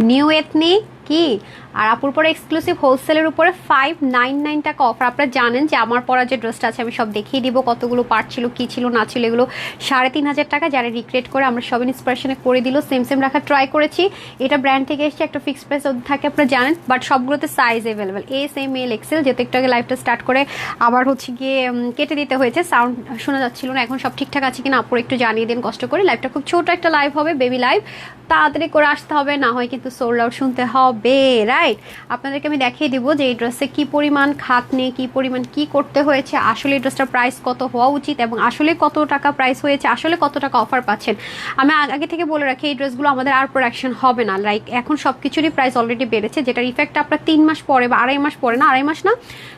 New ethnic কি আর আপুর পরে এক্সক্লুসিভ হোলসেলের উপরে ফাইভ নাইন নাইন টাকা অফার আপনারা জানেন যে আমার পরা যে ড্রেসটা আছে, আমি সব দেখিয়ে দিব কতগুলো পার্ট ছিল, কী ছিল, না ছিল, এগুলো সাড়ে তিন হাজার টাকা যারা রিক্রিয়েট করে আমরা সব ইন্সপিরেশনে করে দিল সেম সেম রাখা ট্রাই করেছি। এটা ব্র্যান্ড থেকে এসেছে, একটা ফিক্সড প্রাইস থাকে, আপনারা জানেন বাট সবগুলোতে size available S M L XL যেহেতু একটু আগে লাইভটা স্টার্ট করে আবার হচ্ছে গিয়ে কেটে দিতে হয়েছে সাউন্ড শোনা যাচ্ছিল না, এখন সব ঠিকঠাক আছে কিনা আপুর একটু জানিয়ে দিন, কষ্ট করে। লাইভটা খুব ছোট একটা লাইভ হবে বেবি লাইভ তাড়াতাড়ি করে আসতে হবে, না হয় কিন্তু সোল্ড আউট শুনতে হবে। রাইট আপনাদেরকে আমি দেখিয়ে দিব যে এই ড্রেসে কি পরিমাণ খাত নেই কি পরিমাণ কি করতে হয়েছে, আসলে এই ড্রেসটার প্রাইস কত হওয়া উচিত এবং আসলে কত টাকা প্রাইস হয়েছে, আসলে কত টাকা অফার পাচ্ছেন। আমি আগে থেকে বলে রাখি, এই ড্রেসগুলো আমাদের আর প্রোডাকশন হবে না। লাইক এখন সব কিছুরই প্রাইস অলরেডি বেড়েছে, যেটার ইফেক্ট আপনার তিন মাস পরে বা আড়াই মাস পরে না, আড়াই মাস না?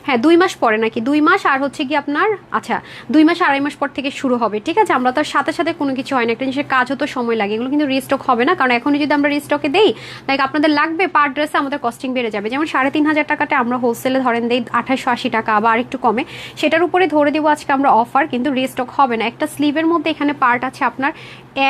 হ্যাঁ দুই মাস পরে নাকি? দুই মাস আর হচ্ছে কি আপনার আচ্ছা দুই মাস আড়াই মাস পর থেকে শুরু হবে। ঠিক আছে, আমরা তার সাথে সাথে কোনো কিছু হয় না, একটা জিনিসের কাজ হতো সময় লাগে, এগুলো কিন্তু রিস্টক হবে না। কারণ এখনই যদি আমরা রিস্টকে দেই লাইক আপনাদের লাগবে পার ড্রেসে আমাদের কস্টিং বেড়ে যাবে। যেমন সাড়ে তিন হাজার টাকাটা আমরা হোলসেলে ধরেন দেই আঠাশশো আশি টাকা বা একটু কমে। সেটার উপরে ধরে দিব আজকে আমরা অফার কিন্তু রিস্টক হবে না। একটা স্লিভের মধ্যে এখানে পার্ট আছে আপনার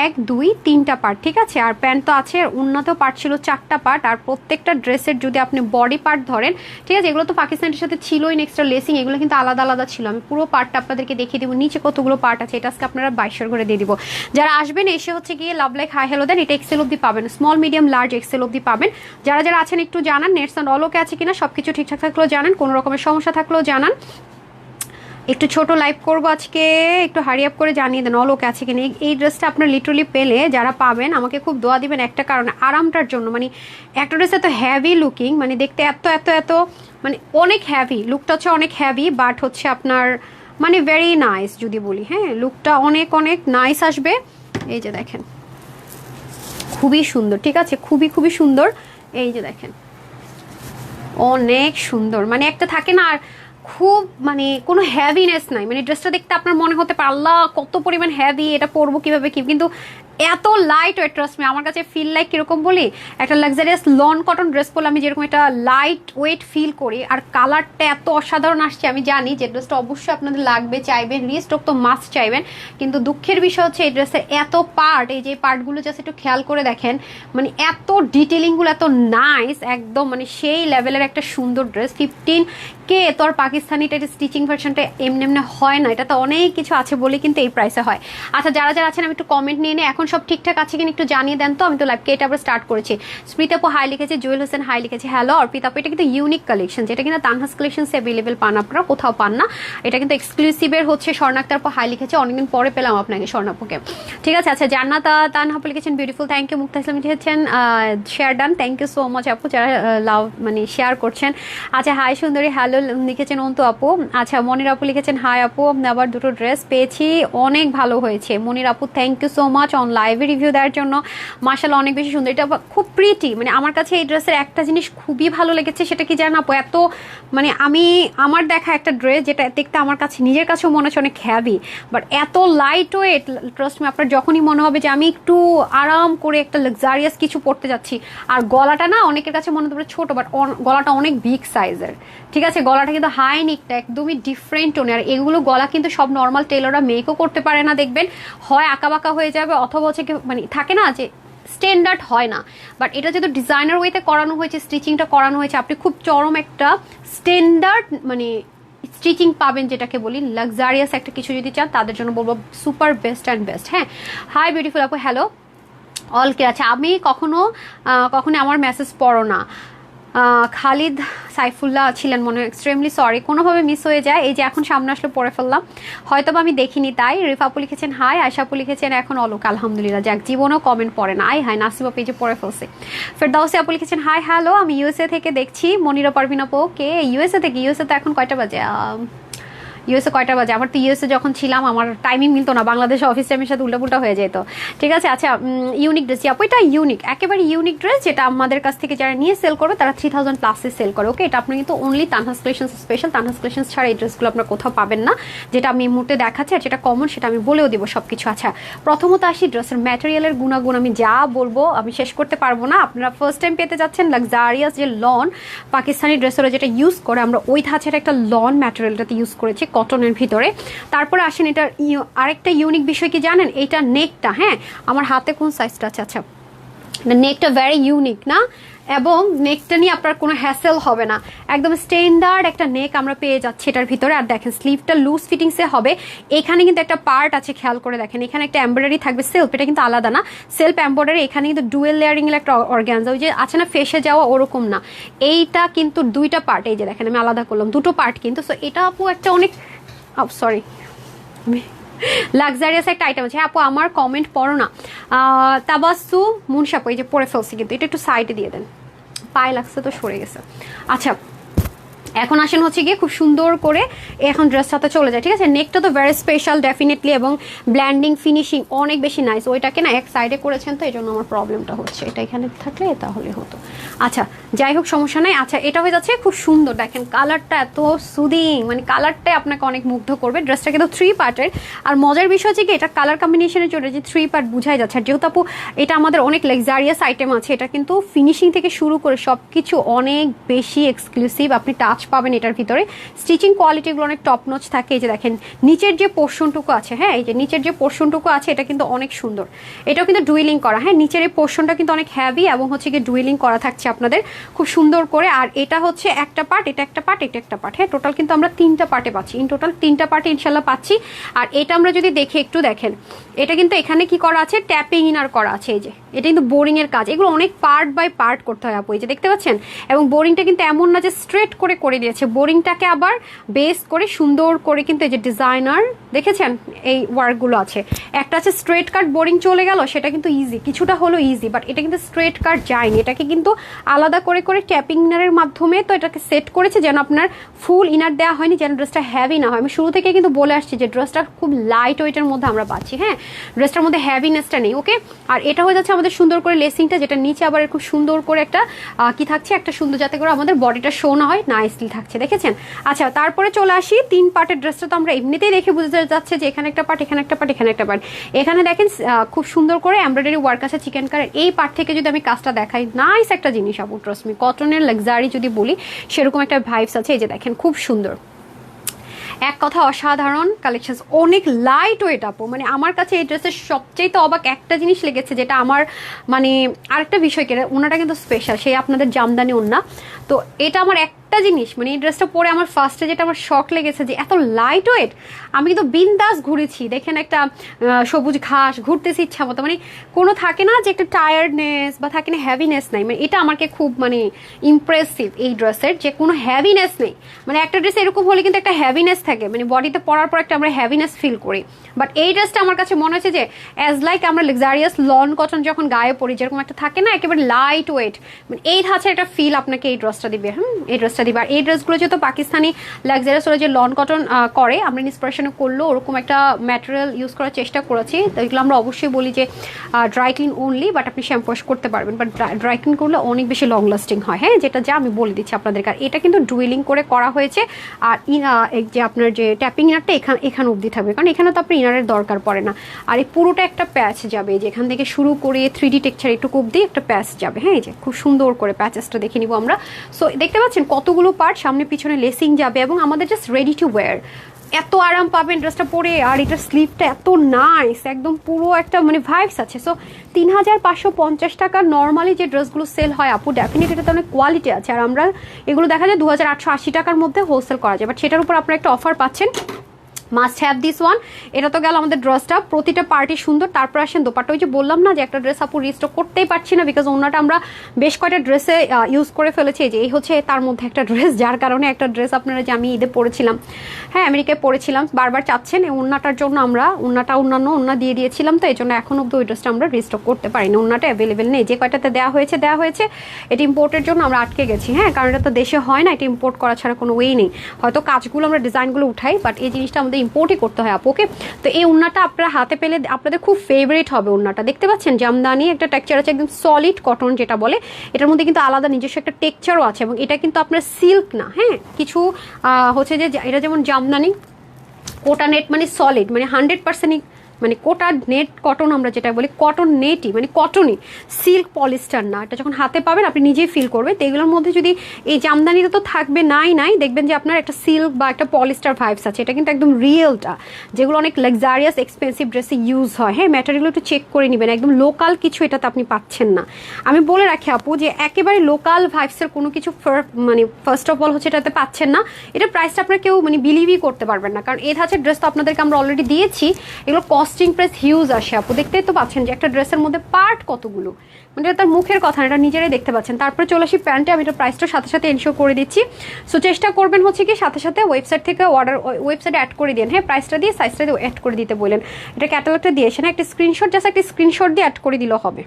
এক, দুই, তিনটা পার্ট ঠিক আছে? আর প্যান্ট তো আছে, উন্নত পার্ট ছিল চারটা পার্ট আর প্রত্যেকটা ড্রেসের যদি আপনি বডি পার্ট ধরেন, ঠিক আছে? এগুলো তো পাকিস্তানের সাথে ছিলই এক্সট্রা লেসিং এগুলো কিন্তু আলাদা আলাদা ছিল। আমি পুরো পার্টটা আপনাদেরকে দেখিয়ে দিব। নিচে কতগুলো পার্ট আছে, এটা আজকে আপনারা বাইশের করে দিয়ে দিব। যারা আসবেন, এসে হচ্ছে গিয়ে লাভ লাইক হাই হ্যালো দেন, এটা এক্সেল অব্দি পাবেন। স্মল মিডিয়াম লার্জ এক্সেল অব্দি পাবেন। যারা যারা আছেন, একটু জানান, নেটস অ্যান্ড অলোকে আছে কিনা সব কিছু ঠিকঠাক থাকলেও জানান, কোনো রকমের সমস্যা থাকলেও জানান। একটু ছোট লাইভ করব আজকে, একটু হারি আপ করে জানিয়ে দেন অলোকে আছে কিনা। এই ড্রেসটা আপনার লিটারলি পেলে যারা পাবেন, আমাকে খুব দোয়া দিবেন একটা কারণে, আরামটার জন্য। মানে একটা ড্রেস এত হ্যাভি লুকিং মানে দেখতে এত এত এত মানে অনেক হ্যাভি লুকটা হচ্ছে অনেক হ্যাভি বাট হচ্ছে আপনার মানে ভেরি নাইস যদি বলি হ্যাঁ? লুকটা অনেক অনেক নাইস আসবে। এই যে দেখেন, খুবই সুন্দর, ঠিক আছে? খুবই খুবই সুন্দর। এই যে দেখেন অনেক সুন্দর। মানে একটা থাকে না আর খুব মানে কোনো হ্যাভিনেস নাই। মানে ড্রেসটা দেখতে আপনার মনে হতে পারে, আল্লাহ কত পরিমাণ হ্যাভি এটা পরবো কীভাবে কী? কিন্তু এত লাইট ওয়েট ট্রাস্ট আমার কাছে ফিল লাইক কীরকম বলি? একটা লাক্সারিয়াস লন কটন ড্রেস পরলে আমি যেরকম একটা লাইট ওয়েট ফিল করি, আর কালারটা এত অসাধারণ আসছে, আমি জানি যে ড্রেসটা অবশ্যই আপনাদের লাগবে, চাইবেন রিস্টক তো মাস্ট চাইবেন, কিন্তু দুঃখের বিষয় হচ্ছে এই ড্রেসের এত পার্ট এই যে পার্টগুলো জাস্ট একটু খেয়াল করে দেখেন মানে এত ডিটেলিংগুলো এত নাইস একদম মানে সেই লেভেলের একটা সুন্দর ড্রেস ফিফটিন কে তোর পাকিস্তানিটা এটা স্টিচিং ভার্সনটা এমনি এমনি হয় না এটা তো অনেক কিছু আছে বলে কিন্তু এই প্রাইসে হয়। আচ্ছা যারা যারা আছেন, আমি একটু কমেন্ট নিয়ে নিই, এখন সব ঠিকঠাক আছে কিনা একটু জানিয়ে দেন তো, আমি তো লাইভকে এটা আবার স্টার্ট করেছি। স্মৃতাপু হাই লিখেছে, জুয়েল হোসেন হাই লিখেছে হ্যালো অর্পিতাপু এটা কিন্তু ইউনিক কালেকশন যেটা কিনা তানহাস কালেকশন অ্যাভেলেবেল পান আপনারা, কোথাও পান না। এটা কিন্তু এক্সক্লুসিভের হচ্ছে স্বর্ণাক্তারপু হাই লিখেছে, অনেকদিন পরে পেলাম আপনাকে স্বর্ণাপুকে ঠিক আছে আচ্ছা জান্নাত তানহাপু লিখেছেন beautiful thank you Mukta Islam লিখেছেন share done thank you so much আপু, যারা লাভ মানে শেয়ার করছেন। আচ্ছা হাই সুন্দরী হ্যালো লিখেছেন অন্তু আপু। আচ্ছা মনির আপু লিখেছেন হাই আপু আবার দুটো ড্রেস পেয়েছি, অনেক ভালো হয়েছে। মনির আপু thank you so much on লাইভে রিভিউ দেওয়ার জন্য। মার্শাল অনেক বেশি সুন্দর। এটা খুব প্রিটি মানে আমার কাছে এই ড্রেসের একটা জিনিস খুবই ভালো লেগেছে, সেটা কি আপু? এত মানে আমি, আমার দেখা একটা ড্রেস যেটা দেখতে আমার কাছে, নিজের কাছেও মনে হচ্ছে অনেক হ্যাভি বাট এত লাইট ওয়েট ট্রাস্ট মি আপনার যখনই মনে হবে যে আমি একটু আরাম করে একটা লাক্সারিয়াস কিছু পড়তে যাচ্ছি, আর গলাটা না অনেকের কাছে মনে পারে ছোট বাট গলাটা অনেক বিগ সাইজের ঠিক আছে? গলাটা কিন্তু হাই নিকটা একদমই ডিফারেন্ট টোনে আর এগুলো গলা কিন্তু সব নর্মাল টেলররা মেকও করতে পারে না, দেখবেন। হয় আঁকা বাঁকা হয়ে যাবে, অথবা হচ্ছে মানে থাকে না যে স্ট্যান্ডার্ড হয় না। বাট এটা যেহেতু ডিজাইনার ওয়েতে করানো হয়েছে স্টিচিংটা করানো হয়েছে, আপনি খুব চরম একটা স্ট্যান্ডার্ড মানে স্টিচিং পাবেন যেটাকে বলি লাক্সারিয়াস একটা কিছু যদি চান, তাদের জন্য বলব সুপার বেস্ট অ্যান্ড বেস্ট হ্যাঁ হাই বিউটিফুল আপু হ্যালো অল কে আছে আমি কখনো কখনো আমার মেসেজ পড়ো না। খালিদ সাইফুল্লাহ ছিলেন মনে হয়। এক্সট্রিমলি সরি কোনোভাবে মিস হয়ে যায়। এই যে এখন সামনে আসলে পড়ে ফেললাম। হয়তো আমি দেখিনি তাই। রিফাপু লিখেছেন হাই আশাপু লিখেছেন, এখন অলোক, আলহামদুলিল্লাহ। যাক, জীবনও কমেন্ট পড়ে না। আই হাই নাসিবা পেজে পড়ে ফেলছে। ফেরদাউসি আপু লিখেছেন হাই হ্যালো আমি ইউএসএ থেকে দেখছি। মনিরা পারভিন আপু কে ইউএসএ থেকে? ইউএসএ তো এখন কয়টা বাজে? ইউএসএ কয়টা বাজে? আমার তো ইউএসএ যখন ছিলাম, আমার টাইমিং মিলতো না। বাংলাদেশ অফিস টাইমের সাথে উল্টাপুল্টা হয়ে যেত। ঠিক আছে? আচ্ছা ইউনিক ড্রেস আপু এটা ইউনিক একেবারে ইউনিক ড্রেস যেটা আমাদের কাছ থেকে যারা নিয়ে সেল করবে তারা থ্রি থাউজেন্ড প্লাসে সেল করে। ওকে এটা আপনি কিন্তু only Tanha's collection special Tanha's collection ছাড়া এই ড্রেসগুলো আপনার কোথাও পাবেন না। যেটা আমি মুহূর্তে দেখাচ্ছি আর যেটা কমন সেটা আমি বলেও দেবো সব কিছু আচ্ছা প্রথমত আসি ড্রেসের ম্যাটেরিয়ালের গুণাগুণ। আমি যা বলব, আমি শেষ করতে পারব না। আপনারা ফার্স্ট টাইম পেতে যাচ্ছেন লাক্সারিয়াস যে লন পাকিস্তানি ড্রেসের যেটা ইউজ করে, আমরা ওই ধাঁচের একটা লন ম্যাটেরিয়ালটাতে ইউজ করেছি। কটনের ভিতরে। তারপরে আসেন এটার আরেকটা ইউনিক বিষয় কি জানেন? এইটা নেকটা হ্যাঁ? আমার হাতে কোন সাইজটা আছে? আচ্ছা। নেকটা ভেরি ইউনিক না? এবং নেকটা নিয়ে আপনার কোনো হ্যাসেল হবে না। একদম স্ট্যান্ডার্ড একটা নেক আমরা পেয়ে যাচ্ছি এটার ভিতরে। আর দেখেন স্লিভটা লুজ ফিটিংসে হবে। এখানে কিন্তু একটা পার্ট আছে, খেয়াল করে দেখেন। এখানে একটা এমব্রয়ডারি থাকবে সেলফ এটা কিন্তু আলাদা না। সেলফ এমব্রয়ডারি এখানে কিন্তু ডুয়েল লেয়ারিং একটা অর্গ্যানজা ওই যে আছে না, ফেসে যাওয়া ওরকম না। এইটা কিন্তু দুইটা পার্ট এই যে দেখেন, আমি আলাদা করলাম, দুটো পার্ট কিন্তু। সো এটা আপু একটা অনেক সরি লাক্সারিয়াস একটা আইটেম আছে। আপু, আমার কমেন্ট পড়ো না। তাবাসু মুনসাপু এই যে পড়ে ফেলছি কিন্তু, এটা একটু সাইডে দিয়ে দেন। পায়ে লাগছে তো সরে গেছে। আচ্ছা এখন আসেন হচ্ছে গিয়ে খুব সুন্দর করে এখন ড্রেসটাতে চলে যায়, ঠিক আছে? নেকটা তো ভেরি স্পেশাল ডেফিনেটলি এবং ব্ল্যান্ডিং ফিনিশিং অনেক বেশি নাইস ওইটাকে না এক সাইডে করেছেন তো এই জন্য আমার প্রবলেমটা হচ্ছে। এটা এখানে থাকলে তাহলে হতো। আচ্ছা যাই হোক, সমস্যা নাই। আচ্ছা এটা হয়ে যাচ্ছে খুব সুন্দর। দেখেন কালারটা এত সুদিং মানে কালারটাই আপনাকে অনেক মুগ্ধ করবে। ড্রেসটা কিন্তু থ্রি পার্টের আর মজার বিষয় হচ্ছে কি, এটা কালার কম্বিনেশনের জন্য যে থ্রি পার্ট বুঝাই যাচ্ছে, আর যেহেতু আপু, এটা আমাদের অনেক লাক্সারিয়াস আইটেম আছে, এটা কিন্তু ফিনিশিং থেকে শুরু করে সব কিছু অনেক বেশি এক্সক্লুসিভ আপনি টাচ পাবেন এটার ভিতরে। স্টিচিং কোয়ালিটিগুলো অনেক টপ নচ থাকে। এই যে দেখেন, নিচের যে পোর্শনটুকু আছে হ্যাঁ এই যে নিচের যে পোর্শনটুকু আছে, এটা কিন্তু অনেক সুন্দর। এটাও কিন্তু ডুইলিং করা হ্যাঁ নিচের এই পোর্শনটা কিন্তু অনেক হ্যাভি এবং হচ্ছে কি ডুইলিং করা থাকছে আপনাদের খুব সুন্দর করে। আর এটা হচ্ছে একটা পার্ট এটা একটা পার্ট এটা একটা পার্ট হ্যাঁ টোটাল কিন্তু আমরা তিনটা পার্টে পাচ্ছি। ইন টোটাল তিনটা পার্টে ইনশাল্লাহ পাচ্ছি। আর এটা আমরা যদি দেখে একটু দেখেন, এটা কিন্তু এখানে কি করা আছে? ট্যাপিং ইনার করা আছে, এই যে। এটা কিন্তু বোরিং এর কাজ। এগুলো অনেক পার্ট বাই পার্ট করতে হয় আপু, এই যে দেখতে পাচ্ছেন? এবং বোরিংটা কিন্তু এমন না যে স্ট্রেট করে করে দিয়েছে। বোরিংটাকে আবার বেস করে সুন্দর করে কিন্তু এই যে ডিজাইনার দেখেছেন? এই ওয়ার্কগুলো আছে। একটা আছে স্ট্রেট কাট বোরিং চলে গেল, সেটা কিন্তু ইজি কিছুটা হলো ইজি বাট এটা কিন্তু স্ট্রেট কাট যায়নি। এটাকে কিন্তু আলাদা করে করে ট্যাপিং ইনারের মাধ্যমে তো এটাকে সেট করেছে যেন আপনার ফুল ইনার দেওয়া হয়নি, যেন ড্রেসটা হ্যাভি না হয়। আমি শুরু থেকে কিন্তু বলে আসছি যে ড্রেসটা খুব লাইট ওয়েটের মধ্যে আমরা পাচ্ছি হ্যাঁ? ড্রেসটার মধ্যে হ্যাভিনেসটা নেই ওকে আর এটা হয়ে যাচ্ছে সুন্দর করে লেসিংটা, যেটা নিচে আবার খুব সুন্দর করে একটা কি থাকছে? একটা সুন্দর যাতে করে আমাদের বডিটা শো না হয় নাইসলি থাকছে, দেখেছেন? আচ্ছা তারপরে চলে আসি, তিন পার্টের ড্রেসটা তো আমরা এমনিতেই দেখে বুঝতে যাচ্ছে যে এখানে একটা পার্ট, এখানে একটা পার্ট, এখানে একটা পার্ট। এখানে দেখেন খুব সুন্দর করে এমব্রয়ডারি ওয়ার্ক আছে চিকেন কারের এই পার্ট থেকে যদি আমি কাজটা দেখাই নাইস একটা জিনিস আপু ট্রসমি কটনের লাক্সারি যদি বলি, সেরকম একটা ভাইবস আছে, এই যে দেখেন, খুব সুন্দর। এক কথা অসাধারণ কালেকশন অনেক লাইট ওয়েট আপু। মানে আমার কাছে এই ড্রেসের সবচেয়ে তো অবাক একটা জিনিস লেগেছে যেটা আমার মানে আরেকটা বিষয় কেটে ওনাটা কিন্তু স্পেশাল সেই আপনাদের জামদানি ওনা তো এটা আমার একটা জিনিস মানে এই ড্রেসটা পরে আমার ফার্স্টে যেটা আমার শখ লেগেছে যে এত লাইট ওয়েট আমি কিন্তু বিন্দাস ঘুরেছি। দেখেন একটা সবুজ ঘাস, ঘুরতেছি ইচ্ছা মতো। মানে কোনো থাকে না যে একটা টায়ার্ডনেস বা থাকে না হ্যাভিনেস নাই। মানে এটা আমাকে খুব মানে ইমপ্রেসিভ এই ড্রেসের যে কোনো হ্যাভিনেস নেই। মানে একটা ড্রেস এরকম হলে কিন্তু একটা হ্যাভিনেস থাকে। মানে বডিতে পরার পর একটা আমরা হ্যাভিনেস ফিল করি। বাট এই ড্রেসটা আমার কাছে মনে হচ্ছে যে অ্যাজ লাইক আমরা লাক্সারিয়াস লন কটন যখন গায়ে পরি, যেরকম একটা থাকে না, একেবারে লাইট ওয়েট মানে এই ধাঁচের একটা ফিল আপনাকে এই ড্রেসটা দিবে, হুম? এই ড্রেসটা দিবে। আর এই ড্রেসগুলো যেহেতু পাকিস্তানি লাক্সারিয়াস ওরা যে লন কটন করে, আমরা ইন্সপিরেশনে করল, ওরকম একটা ম্যাটেরিয়াল ইউজ করার চেষ্টা করেছি। তো এগুলো আমরা অবশ্যই বলি যে ড্রাই ক্লিন অনলি বাট আপনি শ্যাম্পু ওয়াশ করতে পারবেন। বাট ড্রাই ক্লিন করলে অনেক বেশি লং লাস্টিং হয় হ্যাঁ? যেটা যা আমি বলে দিচ্ছি আপনাদেরকে। আর এটা কিন্তু ডুয়েলিং করে করা হয়েছে। আর যে আপনার যে ট্যাপিং ইনারটা এখানে এখানে অবধি থাকবে। কারণ এখানে তো আপনার ইনারের দরকার পড়ে না। আর এই পুরোটা একটা প্যাচ যাবে এই যে এখান থেকে শুরু করে থ্রি ডি টেক্সচার একটু অবধি একটা প্যাচ যাবে হ্যাঁ? এই যে খুব সুন্দর করে প্যাচেসটা দেখে নিব আমরা। সো দেখতে পাচ্ছেন কতগুলো পার্ট সামনে পিছনে লেসিং যাবে এবং আমাদের জাস্ট রেডি টু ওয়ার এত আরাম পাবেন ড্রেসটা পরে, আর এটার স্লিভটা এত নাইস একদম পুরো একটা মানে ভাইবস আছে। সো তিন হাজার পাঁচশো পঞ্চাশ টাকা নর্মালি যে ড্রেসগুলো সেল হয়, আপু ডেফিনেট এটাতে অনেক কোয়ালিটি আছে। আর আমরা এগুলো দেখা যায় দু হাজার আশি টাকার মধ্যে হোলসেল করা যায়। বাট সেটার উপর আপনারা একটা অফার পাচ্ছেন। মাস্ট হ্যাভ দিস ওয়ান এটা তো গেল আমাদের ড্রেসটা প্রতিটা পার্টি সুন্দর। তারপর আসেন দোপাট্টা। ওই যে বললাম না যে একটা ড্রেস আপু রিস্টক করতেই পারছি না বিকজ অন্যটা আমরা বেশ কয়টা ড্রেসে ইউজ করে ফেলেছি। যে এই হচ্ছে তার মধ্যে একটা ড্রেস যার কারণে একটা ড্রেস আপনারা যে আমি ঈদে পরেছিলাম। হ্যাঁ আমেরিকায় পরেছিলাম। বারবার চাচ্ছেন এই ওন্নাটার জন্য আমরা ওন্নাটা অন্যান্য ওন্না দিয়ে দিয়েছিলাম তো এই জন্য এখন অব্দি ওই ড্রেসটা আমরা রিস্টক করতে পারি না ওন্নাটা অ্যাভেলেবেল নেই। যে কয়টাতে দেওয়া হয়েছে দেওয়া হয়েছে। এটা ইম্পোর্টের জন্য আমরা আটকে গেছি। হ্যাঁ কারণ এটা তো দেশে হয় না। এটা ইম্পোর্ট করা ছাড়া কোনো ওয়ে নেই। হয়তো কাজগুলো আমরা ডিজাইনগুলো উঠাই বাট এই জিনিসটা আমাদের ইম্পোর্টই করতে হয় আপুকে। তো এই উন্নাটা আপনারা হাতে পেলে আপনাদের খুব ফেভারিট হবে উন্নাটা। দেখতে পাচ্ছেন জামদানি, একটা টেক্সচার আছে একদম সলিড কটন যেটা বলে। এটার মধ্যে কিন্তু আলাদা নিজস্ব একটা টেক্সচারও আছে এবং এটা কিন্তু আপনার সিল্ক না হ্যাঁ? কিছু হচ্ছে যে, এটা যেমন জামদানি কোটা নেট মানে সলিড মানে হান্ড্রেড পার্সেন্ট মানে কোটা নেট কটন আমরা যেটা বলি কটন নেটই মানে কটনই সিল্ক পলিস্টার না। এটা যখন হাতে পাবেন, আপনি নিজেই ফিল করবেন। তো এগুলোর মধ্যে যদি এই জামদানিটা তো থাকবে নাই নাই, দেখবেন যে আপনার একটা সিল্ক বা একটা পলিস্টার ভাইবস আছে। এটা কিন্তু একদম রিয়েলটা যেগুলো অনেক লাক্সারিয়াস এক্সপেন্সিভ ড্রেসে ইউজ হয়। হ্যাঁ ম্যাটেরিয়াল একটু চেক করে নেবেন। একদম লোকাল কিছু এটাতে আপনি পাচ্ছেন না। আমি বলে রাখি আপু যে একেবারে লোকাল ভাইবসের কোনো কিছু মানে ফার্স্ট অফ অল হচ্ছে এটাতে পাচ্ছেন না। এটা প্রাইসটা আপনার কেউ মানে বিলিভই করতে পারবেন না। কারণ এই ধাঁচের ড্রেস তো আপনাদেরকে আমরা অলরেডি দিয়েছি। এগুলো কস্টিং প্রাইস হিউজ আসে আপু। দেখতেই তো পাচ্ছেন যে একটা ড্রেসের মধ্যে পার্ট কতগুলো। মানে তার মুখের কথা এটা নিজেরাই দেখতে পাচ্ছেন। তারপরে চলে আসি প্যান্টে, আমি এটা প্রাইসটা সাথে সাথে এনশিওর করে দিচ্ছি। সো চেষ্টা করবেন হচ্ছে কি সাথে সাথে ওয়েবসাইট থেকে অর্ডার ওয়েবসাইটে অ্যাড করে দিন হ্যাঁ প্রাইসটা দিয়ে সাইজটা দিয়ে অ্যাড করে দিতে বলেন। এটা ক্যাটালগটা দিয়েছেন। একটা স্ক্রিনশট জাস্ট একটা স্ক্রিনশট দিয়ে অ্যাড করে দিলেও হবে।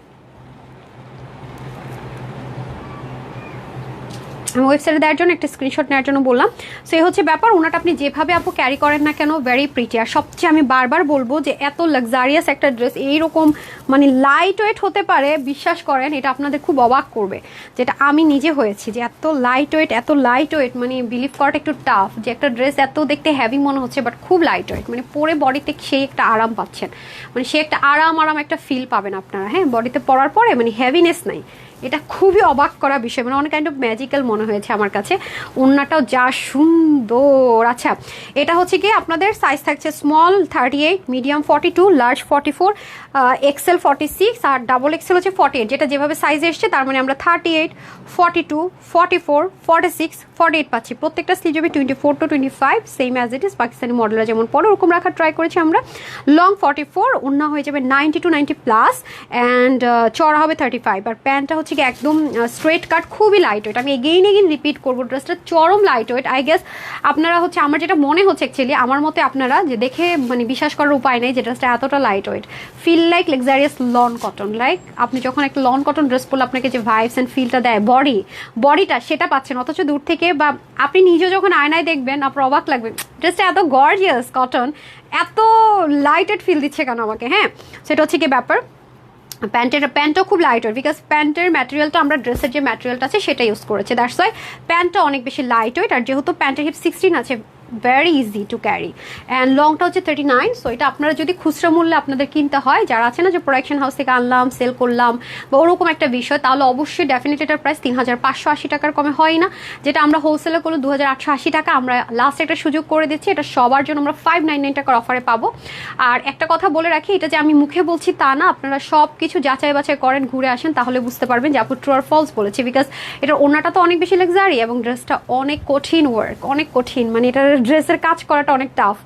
আমি ওয়েবসাইটে দেওয়ার জন্য, একটা স্ক্রিনশট নেওয়ার জন্য বললাম। সো এই হচ্ছে ব্যাপার, ওনাটা আপনি যেভাবে আপু ক্যারি করেন না কেন ভেরি প্রিটি আর সবচেয়ে আমি বারবার বলব যে, এত লাক্সারিয়াস একটা ড্রেস এইরকম মানে লাইট ওয়েট হতে পারে, বিশ্বাস করেন, এটা আপনাদের খুব অবাক করবে। যেটা আমি নিজে হয়েছি, যে এত light weight light light weight মানে বিলিভ করাটা একটু টাফ যে একটা ড্রেস এত দেখতে হ্যাভি মনে হচ্ছে বাট খুব লাইট ওয়েট মানে পরে বডিতে সেই একটা আরাম পাচ্ছেন। মানে সে একটা আরাম আরাম একটা ফিল পাবেন আপনারা হ্যাঁ? বডিতে পরার পরে মানে হ্যাভিনেস নাই। এটা খুবই অবাক করা বিষয় মানে অনেক কাইন্ড অফ ম্যাজিক্যাল মনে হয়েছে আমার কাছে। ওড়নাটাও যা সুন্দর। আচ্ছা এটা হচ্ছে কি আপনাদের সাইজ থাকছে small thirty eight medium forty two large forty four XL forty six আর ডাবল এক্সেল হচ্ছে ফর্টি এইট যেটা যেভাবে সাইজ এসছে, তার মানে আমরা thirty eight forty two forty four forty six forty eight পাচ্ছি। প্রত্যেকটা স্লিজ হবে twenty four to twenty five same as it is Pakistani মডেলরা যেমন পরে ওরকম রাখার ট্রাই করেছি আমরা। লং ফর্টি ফোর ওড়না হয়ে যাবে ninety two ninety plus and চড়া হবে থার্টি ফাইভ আর প্যান্টটা হচ্ছে কি একদম স্ট্রেট কাট খুবই লাইট ওয়েট আমি এগেইন এগেইন রিপিট করব ড্রেসটা চরম লাইট ওয়েট আই গেস আপনারা হচ্ছে, আমার যেটা মনে হচ্ছে অ্যাকচুয়ালি আমার মতে আপনারা যে দেখে মানে বিশ্বাস করার উপায় নেই যে ড্রেসটা এতটা light weight feel like luxurious lawn cotton like আপনি যখন একটা লন কটন ড্রেস পরলে আপনাকে যে ভাইবস অ্যান্ড ফিলটা দেয় বডি বডিটা সেটা পাচ্ছেন, অথচ দূর থেকে বা আপনি নিজে যখন আয়নায় দেখবেন, আপনার অবাক লাগবে ড্রেসটা এত গর্জিয়াস কটন এত লাইটেড ফিল দিচ্ছে কেন আমাকে? হ্যাঁ সেটা হচ্ছে কি ব্যাপার প্যান্টের, প্যান্টও খুব লাইট ওয়েট বিকজ প্যান্টের ম্যাটেরিয়ালটা আমরা ড্রেসের যে ম্যাটেরিয়ালটা আছে সেটা ইউজ করেছে। দ্যাটস ওয়াই প্যান্টটা অনেক বেশি লাইট ওয়েট আর যেহেতু প্যান্টের হিপ সিক্সটিন আছে very easy to carry and লংটা হচ্ছে থার্টি নাইন সো এটা আপনারা যদি খুচরা মূল্যে আপনাদের কিনতে হয়, যারা আছে না যে প্রোডাকশন হাউস থেকে আনলাম সেল করলাম, বা ওরকম একটা বিষয়, তাহলে অবশ্যই ডেফিনেটলি এটার প্রাইস তিন হাজার পাঁচশো আশি টাকার কমে হয় না। যেটা আমরা হোলসেলে করলে দু হাজার আটশো আশি টাকা আমরা লাস্ট একটা সুযোগ করে দিচ্ছি, এটা সবার জন্য আমরা ফাইভ নাইন নাইন টাকার অফারে পাবো। আর একটা কথা বলে রাখি, এটা যে আমি মুখে বলছি তা না, আপনারা সব কিছু যাচাই বাছাই করেন, ঘুরে আসেন, তাহলে বুঝতে পারবেন যে আপু ট্রু আর ফলস বলেছে বিকজ এটার ওনাটা তো অনেক বেশি লাক্সারি এবং ড্রেসটা অনেক কঠিন ওয়ার্ক অনেক কঠিন মানে এটার ড্রেসের কাজ করাটা অনেক টাফ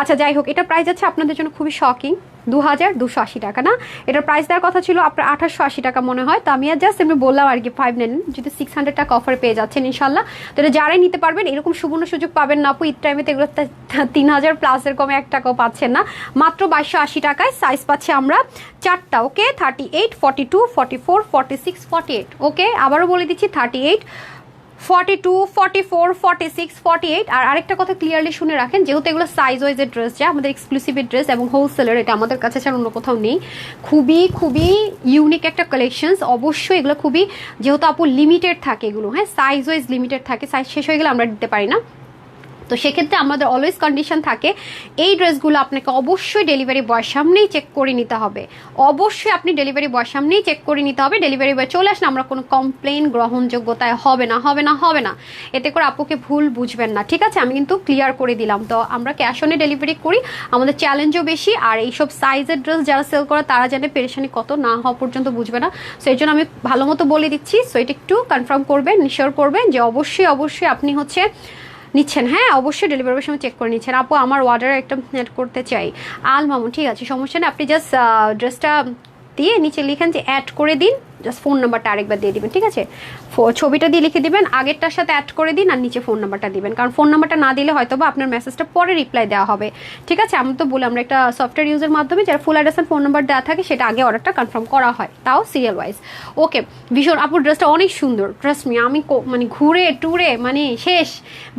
আচ্ছা যাই হোক, এটা প্রাইস আছে আপনাদের জন্য খুবই শকিং দু হাজার দুশো আশি টাকা, না? এটার প্রাইস দেওয়ার কথা ছিল আপনার আঠাশশো আশি টাকা মনে হয়। তো আমি আর জাস্ট এমনি বললাম আর কি ফাইভ নাইন যদি সিক্স হান্ড্রেড টাকা অফার পেয়ে যাচ্ছেন ইনশাল্লাহ। তো এটা যারাই নিতে পারবেন, এরকম সুবর্ণ সুযোগ পাবেন না, আপু, ঈদ টাইমে তো এগুলো তিন হাজার প্লাসের কমে এক টাকাও পাচ্ছেন না। মাত্র বাইশশো আশি টাকায় সাইজ পাচ্ছি আমরা চারটা okay thirty eight forty two forty four forty six forty eight okay আবারও বলে দিচ্ছি thirty eight forty two forty four forty six forty eight আর আরেকটা কথা ক্লিয়ারলি শুনে রাখেন, যেহেতু এগুলো সাইজ ওয়াইজের ড্রেস যা আমাদের এক্সক্লুসিভ ড্রেস এবং হোলসেলের এটা আমাদের কাছে ছাড়া অন্য কোথাও নেই। খুবই খুবই ইউনিক একটা কালেকশনস অবশ্যই এগুলো খুবই, যেহেতু আপু লিমিটেড থাকে এগুলো হ্যাঁ সাইজ ওয়াইজ লিমিটেড থাকে সাইজ শেষ হয়ে গেলে আমরা দিতে পারি না। তো সেক্ষেত্রে আমাদের অলওয়েজ কন্ডিশন থাকে, এই ড্রেসগুলো আপনাকে অবশ্যই ডেলিভারি বয়ের সামনেই চেক করে নিতে হবে। অবশ্যই আপনি ডেলিভারি বয়ের সামনেই চেক করে নিতে হবে। ডেলিভারি বয় চলে আসলে আমরা কোনো কমপ্লেন গ্রহণযোগ্যতায় হবে না হবে না হবে না। এতে করে আপুকে ভুল বুঝবেন না। ঠিক আছে? আমি কিন্তু ক্লিয়ার করে দিলাম। তো আমরা ক্যাশ অনে ডেলিভারি করি। আমাদের চ্যালেঞ্জও বেশি। আর এইসব সাইজের ড্রেস যারা সেল করে, তারা জানে পেরেশানি কত না হওয়া পর্যন্ত বুঝবে না। সো এই জন্য আমি ভালো মতো বলে দিচ্ছি। সো এটা একটু কনফার্ম করবেন নিশ্চয় করবেন যে অবশ্যই অবশ্যই আপনি হচ্ছে নিচ্ছেন। হ্যাঁ অবশ্যই ডেলিভারির সময় চেক করে নিচ্ছেন। আপু, আমার অর্ডার একটা অ্যাড করতে চাই। আল মামুন, ঠিক আছে, সমস্যা না আপনি জাস্ট ড্রেসটা দিয়ে নিচে লিখেন যে অ্যাড করে দিন। জাস্ট ফোন নাম্বারটা আরেকবার দিয়ে দিবেন, ঠিক আছে? ছবিটা দিয়ে লিখে দিবেন, আগেরটার সাথে অ্যাড করে দিন আর নিচে ফোন নাম্বারটা দিবেন। কারণ ফোন নাম্বারটা না দিলে হয়তো বা আপনার মেসেজটা পরে রিপ্লাই দেওয়া হবে। ঠিক আছে? আমি তো বলি আমরা একটা সফটওয়্যার ইউজের মাধ্যমে যারা ফুল অ্যাড্রেস ফোন নাম্বার দেওয়া থাকে, সেটা আগে অর্ডারটা কনফার্ম করা হয়। তাও সিরিয়াল ওয়াইজ ওকে ভীষণ আপুর ড্রেসটা অনেক সুন্দর। ড্রেস মি আমি মানে ঘুরে টুরে মানে শেষ।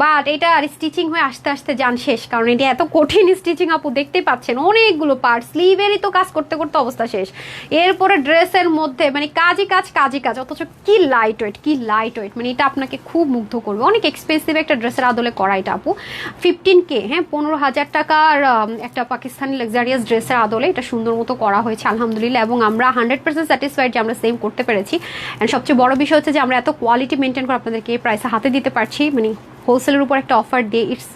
বাট এটা আর স্টিচিং হয়ে আস্তে আস্তে যান শেষ। কারণ এটা এত কঠিন স্টিচিং আপু, দেখতেই পাচ্ছেন। অনেকগুলো পার্ট স্লিভেরই তো কাজ করতে করতে অবস্থা শেষ। এরপরে ড্রেসের মধ্যে মানে কাজ কাজই কাজ কাজই কাজ, অথচ কি লাইট ওয়েট কি লাইট ওয়েট মানে এটা আপনাকে খুব মুগ্ধ করবে। অনেক এক্সপেন্সিভ একটা ড্রেসের আদলে করা এটা আপু। ফিফটিন কে হ্যাঁ পনেরো হাজার টাকার একটা পাকিস্তানি লাক্সারিয়াস ড্রেসের আদলে এটা সুন্দর মতো করা হয়েছে, আলহামদুলিল্লাহ। এবং আমরা হান্ড্রেড পার্সেন্ট স্যাটিসফাইড যে আমরা সেম করতে পেরেছি। অ্যান্ড সবচেয়ে বড় বিষয় হচ্ছে যে আমরা এত কোয়ালিটি মেনটেন করে আপনাদেরকে এই প্রাইসে হাতে দিতে পারছি। মানে হোলসেলের উপর একটা অফার দিয়ে ইটস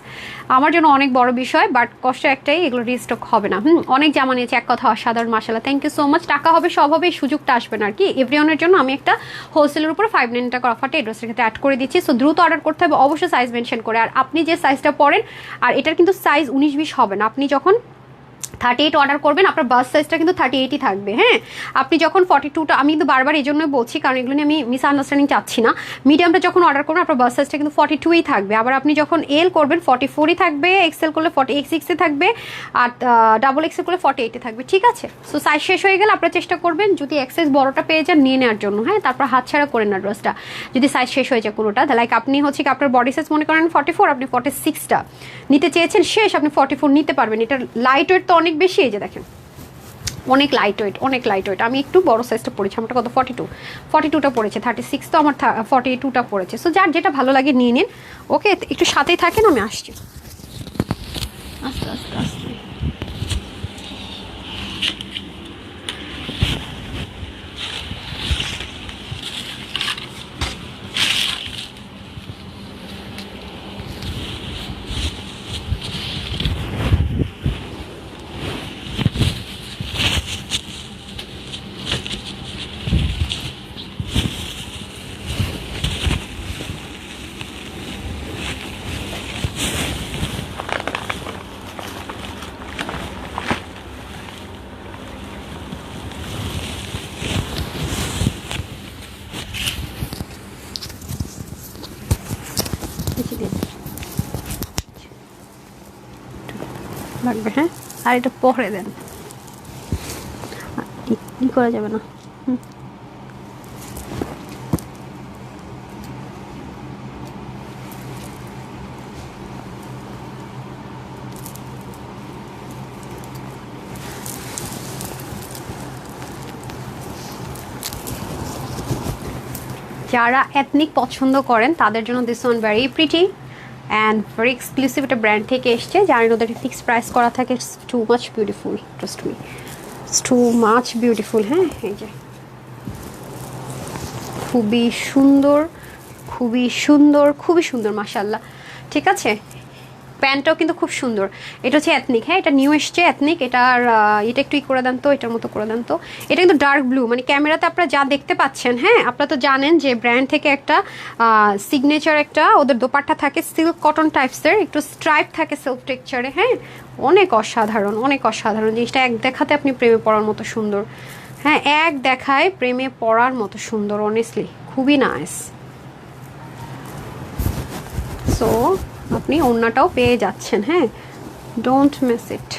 আমার জন্য অনেক বড় বিষয় বাট কষ্ট একটাই, এগুলো রিস্টক হবে না। হুম, অনেক জামা নিয়েছে, এক কথা অসাধারণ মাসালা থ্যাংক ইউ সো মাচ টাকা হবে, সব হবে সুযোগটা আসবে না আর কি। এভরিওনের জন্য আমি একটা হোলসেলের উপর ফাইভ নাইন টাকার অফারটা এড্রেসের ড্রেসের ক্ষেত্রে অ্যাড করে দিচ্ছি। সো দ্রুত অর্ডার করতে হবে, অবশ্যই সাইজ মেনশন করে। আর আপনি যে সাইজটা পরেন, আর এটার কিন্তু সাইজ উনিশ বিশ হবে না। আপনি যখন থার্টি এইট অর্ডার করবেন, আপনার বাস সাইজটা কিন্তু থার্টি এইটই থাকবে হ্যাঁ? আপনি যখন ফর্টি টুটা আমি কিন্তু বারবার এই জন্যই বলছি, কারণ এগুলো নিয়ে আমি মিস আন্ডারস্ট্যান্ডিং চাচ্ছি না। মিডিয়ামটা যখন অর্ডার করবেন, আপনার বাস সাইজটা কিন্তু ফর্টি টুই থাকবে। আবার আপনি যখন এল করবেন ফর্টি ফোরই থাকবে এক্সেল করলে ফর্টি এইট সিক্সে থাকবে, আর ডাবল এক্সেল করলে ফর্টি এইটে থাকবে, ঠিক আছে? সো সাইজ শেষ হয়ে গেলে আপনারা চেষ্টা করবেন, যদি এক্সেস বড়টা পেয়ে যান, নিয়ে নেওয়ার জন্য হ্যাঁ? তারপর হাত ছাড়া করেন না ড্রেসটা যদি সাইজ শেষ হয়ে যায় কোনোটা লাইক আপনি হচ্ছে কি আপনার বডি সাইজ মনে করেন ফর্টি ফোর আপনি ফর্টি সিক্সটা নিতে চেয়েছেন, শেষ, আপনি ফর্টি ফোর নিতে পারবেন। এটা লাইট ওয়েট তো অনেক বেশি এই যে দেখেন। অনেক লাইট ওয়েট অনেক লাইট ওয়েট আমি একটু বড় সাইজটা পড়েছি আমারটা কত? ফর্টি টু ফর্টি টুটা পড়েছে থার্টি সিক্স তো আমার ফর্টি টুটা পড়েছে সো যার যেটা ভালো লাগে নিয়ে নিন। ওকে একটু সাথেই থাকেন, আমি আসছি। আস্তে আস্তে আস্তে বেশি দিন। লাগবে হ্যাঁ? আর এটা পরে দেন। ই করা যাবে না। যারা এথনিক পছন্দ করেন, তাদের জন্য this one very pretty and very exclusive একটা ব্র্যান্ড থেকে এসছে জানেন ওদের ফিক্সড প্রাইস করা থাকে। It's too much beautiful trust me it's too much beautiful হ্যাঁ? এই যে। খুবই সুন্দর খুবই সুন্দর খুবই সুন্দর মাসাল্লাহ ঠিক আছে? প্যান্টটাও কিন্তু খুব সুন্দর। এটা হচ্ছে অ্যাথনিক হ্যাঁ? এটা নিউ এসছে অ্যাথনিক এটার এটা একটু ই করে দেন তো, এটার মতো করে দেন তো। এটা কিন্তু ডার্ক ব্লু মানে ক্যামেরাতে আপনারা যা দেখতে পাচ্ছেন হ্যাঁ? আপনারা তো জানেন যে ব্র্যান্ড থেকে একটা সিগনেচার একটা ওদের দোপাট্টা থাকে সিল্ক কটন টাইপসের একটু স্ট্রাইপ থাকে সেলফ টেক্সচারে হ্যাঁ? অনেক অসাধারণ অনেক অসাধারণ। জিনিসটা এক দেখাতে আপনি প্রেমে পড়ার মতো সুন্দর। হ্যাঁ এক দেখায় প্রেমে পড়ার মতো সুন্দর অনেস্টলি খুবই নাইস সো আপনি অন্যটাও পেয়ে যাচ্ছেন হ্যাঁ? ডোন্ট মিস ইট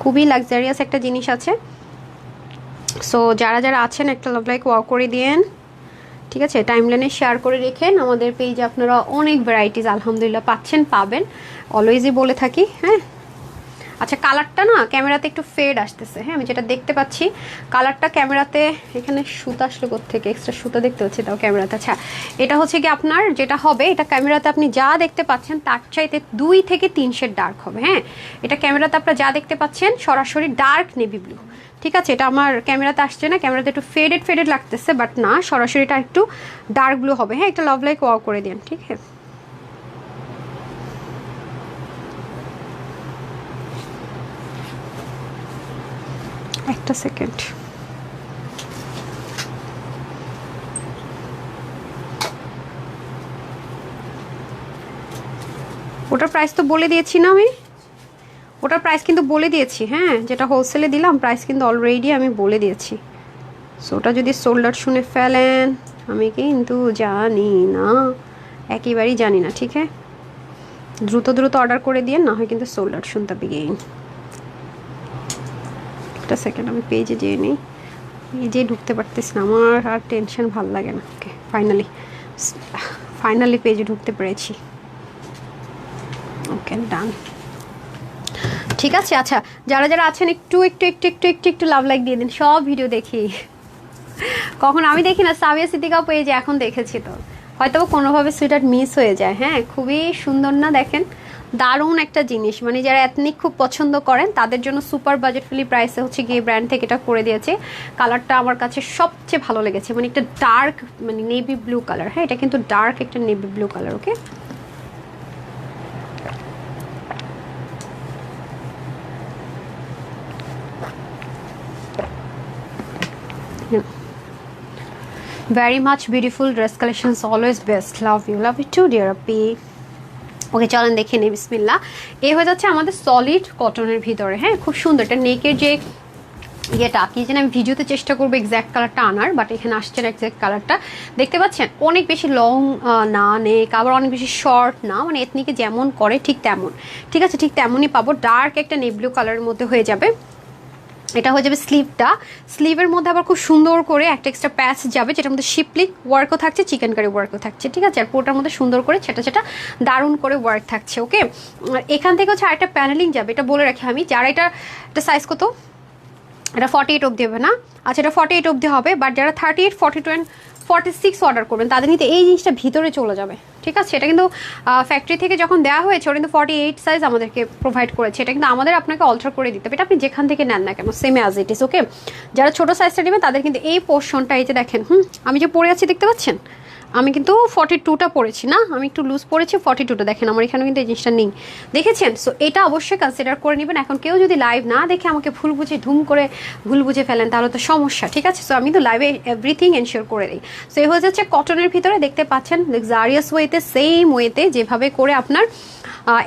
খুবই লাক্সারিয়াস একটা জিনিস আছে। সো যারা যারা আছেন, একটা লাভ লাইক ওয়াক করে দিয়েন। ঠিক আছে? টাইমলাইনে শেয়ার করে রেখেন। আমাদের পেজে আপনারা অনেক ভ্যারাইটিস আলহামদুলিল্লাহ, পাচ্ছেন, পাবেন। অলওয়েজই বলে থাকি হ্যাঁ? আচ্ছা কালারটা না ক্যামেরাতে একটু ফেড আসতেছে। হ্যাঁ আমি যেটা দেখতে পাচ্ছি কালারটা ক্যামেরাতে, এখানে সুতা আসলে থেকে এক্সট্রা সুতা দেখতে হচ্ছে তাও ক্যামেরাতে। আচ্ছা এটা হচ্ছে কি আপনার যেটা হবে, এটা ক্যামেরাতে আপনি যা দেখতে পাচ্ছেন, তার চাইতে দুই থেকে তিন শেড ডার্ক হবে। হ্যাঁ এটা ক্যামেরাতে আপনারা যা দেখতে পাচ্ছেন, সরাসরি ডার্ক নেভি ব্লু ঠিক আছে, এটা আমার ক্যামেরাতে আসছে না, ক্যামেরাতে একটু ফেডেড ফেডেড লাগতেছে বাট না, সরাসরি এটা একটু ডার্ক ব্লু হবে। হ্যাঁ একটা লাভ লাইক ওয়াও করে দিন ঠিক আছে? একটা সেকেন্ড ওটার প্রাইস তো বলে দিয়েছি না আমি। ওটার প্রাইস কিন্তু বলে দিয়েছি হ্যাঁ? যেটা হোলসেলে দিলাম প্রাইস কিন্তু অলরেডি আমি বলে দিয়েছি। সো ওটা যদি সোল্ডার শুনে ফেলেন, আমি কিন্তু জানি না। একেবারেই জানি না, ঠিক আছে? দ্রুত দ্রুত অর্ডার করে দিয়ে না হয় কিন্তু সোল্ডার শুনতে বিগেইন একটা সেকেন্ড আমি পেজে যেয়ে নিই। পেজে ঢুকতে পারতেছি না, আমার আর টেনশন ভালো লাগে না। ওকে ফাইনালি ফাইনালি পেজে ঢুকতে পেরেছি। ওকে ডান ঠিক আছে আচ্ছা যারা যারা আছেন, একটু একটু একটু একটু একটু একটু লাভ লাইক দিয়ে দিন, সব ভিডিও দেখি। কখন আমি দেখি না, সাবিয়া সিদ্দিকাও পেয়ে যে এখন দেখেছি তো। হয়তো কোনোভাবে সুইটার মিস হয়ে যায় হ্যাঁ খুবই সুন্দর না দেখেন? দারুণ একটা জিনিস। মানে যারা এথনিক খুব পছন্দ করেন, তাদের জন্য সুপার বাজেট ফ্রি প্রাইসে হচ্ছে গিয়ে ব্র্যান্ড থেকে এটা করে দিয়েছে। কালারটা আমার কাছে সবচেয়ে ভালো লেগেছে। মানে একটা ডার্ক মানে নেভি ব্লু কালার হ্যাঁ? এটা কিন্তু ডার্ক একটা navy blue colour okay very much beautiful dress collections, always best. Love you love you too, dear আপি ওকে, চলেন দেখে নিই বিসমিল্লা এ হয়ে যাচ্ছে আমাদের সলিড কটনের ভিতরে হ্যাঁ? খুব সুন্দর। এটা নেকের যে ইয়েটা, কি যেন আমি ভিডিওতে চেষ্টা করব এক্স্যাক্ট কালারটা আনার বাট এখানে আসছে না এক্স্যাক্ট কালারটা দেখতে পাচ্ছেন? অনেক বেশি লং না নেক আবার অনেক বেশি শর্ট না মানে এথনিকে যেমন করে ঠিক তেমন। ঠিক আছে? ঠিক তেমনই পাবো। ডার্ক একটা নেব্লু কালারের মধ্যে হয়ে যাবে। এটা হয়ে যাবে স্লিভটা স্লিভের মধ্যে আবার খুব সুন্দর করে একটা এক্সট্রা প্যাচ যাবে, যেটার মধ্যে শিপলিক ওয়ার্কও থাকছে চিকেন কারি ওয়ার্কও থাকছে, ঠিক আছে? আর পুরোটার মধ্যে সুন্দর করে সেটা সেটা দারুণ করে ওয়ার্ক থাকছে ওকে এখান থেকে হচ্ছে আরেকটা প্যানেলিং যাবে, এটা বলে রাখি আমি, যারা এটা এটা সাইজ কত? এটা ফর্টি এইট অবধি হবে না? আচ্ছা এটা ফর্টি এইট অবধি হবে বাট যারা thirty eight forty two forty six order করবেন, তাদের নিতে এই জিনিসটা ভিতরে চলে যাবে। ঠিক আছে? এটা কিন্তু ফ্যাক্টরি থেকে যখন দেওয়া হয়েছে ওটা কিন্তু ফর্টি এইট সাইজ আমাদেরকে প্রোভাইড করেছে। এটা কিন্তু আমাদের আপনাকে অল্টার করে দিতে হবে। এটা আপনি যেখান থেকে নেন না কেন সেম অ্যাজ ইট ইস ওকে যারা ছোটো সাইজটা নেবেন, তাদের কিন্তু এই পোর্শনটা এই যে দেখেন, হুম, আমি যে পড়ে আছি, দেখতে পাচ্ছেন? আমি কিন্তু ফর্টি টুটা পড়েছি, না? আমি একটু লুজ পড়েছি ফর্টি টুটা দেখেন, আমার এখানে কিন্তু এই জিনিসটা নেই। দেখেছেন? সো এটা অবশ্যই কনসিডার করে নেবেন। এখন কেউ যদি লাইভ না দেখে আমাকে ভুল বুঝে ধুম করে ভুল বুঝে ফেলেন, তাহলে তো সমস্যা, ঠিক আছে? সো আমি তো লাইভে এভরিথিং এনশিওর করে দিই। সো এই হয়ে যাচ্ছে কটনের ভিতরে, দেখতে পাচ্ছেন লাক্সারিয়াস ওয়েতে সেম ওয়েতে যেভাবে করে আপনার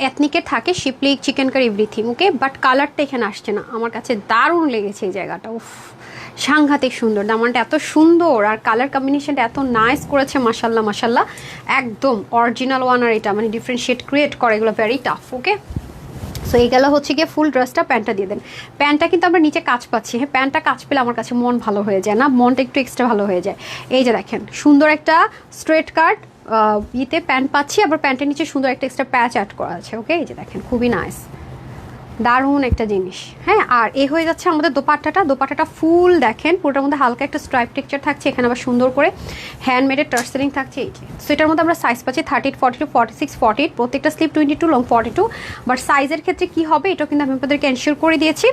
এথনিকের থাকে schiffli chikankari everything okay but কালারটা এখানে আসছে না। আমার কাছে দারুণ লেগেছে এই জায়গাটা, উফ। সাংঘাতিক সুন্দর। দামানটা এত সুন্দর আর কালার কম্বিনেশনটা এত নাইস করেছে মাসাল্লাহ মাসাল্লাহ একদম অরিজিনাল ওয়ান আর এটা মানে ডিফারেন্সিয়েট ক্রিয়েট করে, এগুলো ভেরি টাফ ওকে সো এই গেল হচ্ছে গিয়ে ফুল ড্রেসটা প্যান্টটা দিয়ে দেন। প্যান্টটা কিন্তু আমরা নিচে কাজ পাচ্ছি। হ্যাঁ প্যান্টটা কাজ পেলে আমার কাছে মন ভালো হয়ে যায় না, মনটা একটু এক্সট্রা ভালো হয়ে যায়। এই যে দেখেন, সুন্দর একটা স্ট্রেট কাট ইতে প্যান্ট পাচ্ছি, আবার প্যান্টের নিচে সুন্দর একটা এক্সট্রা প্যাচ অ্যাড করা আছে ওকে এই যে দেখেন, খুবই নাইস দারুণ একটা জিনিস। হ্যাঁ আর এ হয়ে যাচ্ছে আমাদের দোপাট্টাটা। দোপাট্টাটা ফুল দেখেন, পুরোটার মধ্যে হালকা একটা স্ট্রাইপ টেকচার থাকছে, এখানে আবার সুন্দর করে হ্যান্ডমেডের টার্সেলিং থাকছে, এই যে। সো এটার মধ্যে আমরা সাইজ পাচ্ছি thirty eight forty two forty six forty eight প্রত্যেকটা sleeve twenty two long forty two but সাইজের ক্ষেত্রে কী হবে, এটাও কিন্তু আমি আপনাদেরকে এনশিওর করে দিয়েছি।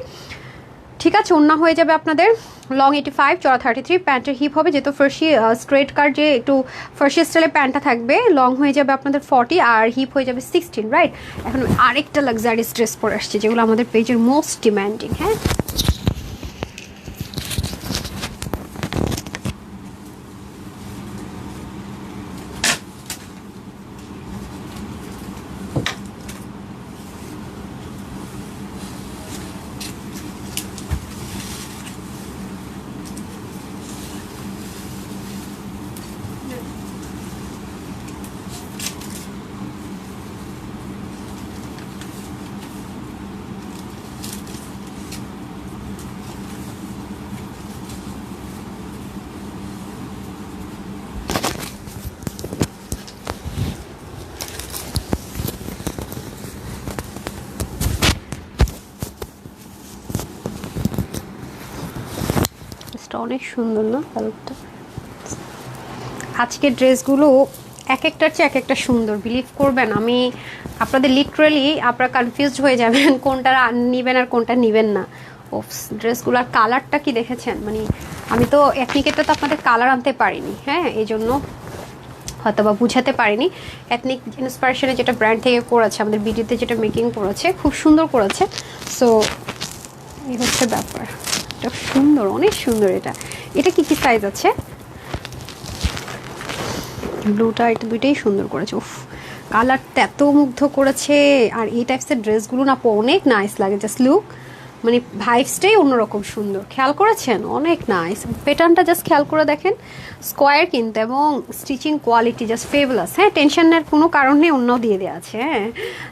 ঠিক আছে অন্য হয়ে যাবে আপনাদের। লং এইটি ফাইভ চড়া থার্টি থ্রি প্যান্টের হিপ হবে। যেহেতু ফার্সি স্ট্রেট কার যে একটু ফার্সি স্টাইলের প্যান্টটা থাকবে লং হয়ে যাবে আপনাদের ফর্টি আর হিপ হয়ে যাবে সিক্সটিন রাইট এখন আরেকটা লাগজারিস ড্রেস পরে আসছে, যেগুলো আমাদের পেজের মোস্ট ডিম্যান্ডিং হ্যাঁ? ড্রেসটা অনেক সুন্দর না কালারটা? আজকের ড্রেসগুলো এক একটার চেয়ে এক একটা সুন্দর বিলিভ করবেন। আমি আপনাদের লিটারেলি আপনারা কনফিউজড হয়ে যাবেন কোনটা নিবেন আর কোনটা নিবেন না। ও ড্রেসগুলোর কালারটা কি দেখেছেন? মানে আমি তো এথনিকেরটা তো আপনাদের কালার আনতে পারিনি হ্যাঁ? এই জন্য হয়তো বা বুঝাতে পারিনি। এথনিক ইন্সপিরেশনে যেটা ব্র্যান্ড থেকে করেছে, আমাদের ভিডিওতে যেটা মেকিং করেছে, খুব সুন্দর করেছে। সো এই হচ্ছে ব্যাপার। এটা সুন্দর, অনেক সুন্দর এটা। এটা কি কি সাইজ আছে? ব্লুটা এটা দুইটাই সুন্দর করেছে। উফ কালারটা এত মুগ্ধ করেছে। আর এই টাইপসের ড্রেসগুলো না অনেক নাইস লাগে। জাস্ট লুক মানে ভাইবসটাই অন্যরকম সুন্দর। খেয়াল করেছেন? অনেক নাইস প্যাটার্নটা জাস্ট খেয়াল করে দেখেন। স্কোয়ার কিন্তু এবং স্টিচিং কোয়ালিটি জাস্ট ফেবলাস হ্যাঁ টেনশনের কোনো কারণ নেই অন্য দিয়ে দেওয়া আছে। হ্যাঁ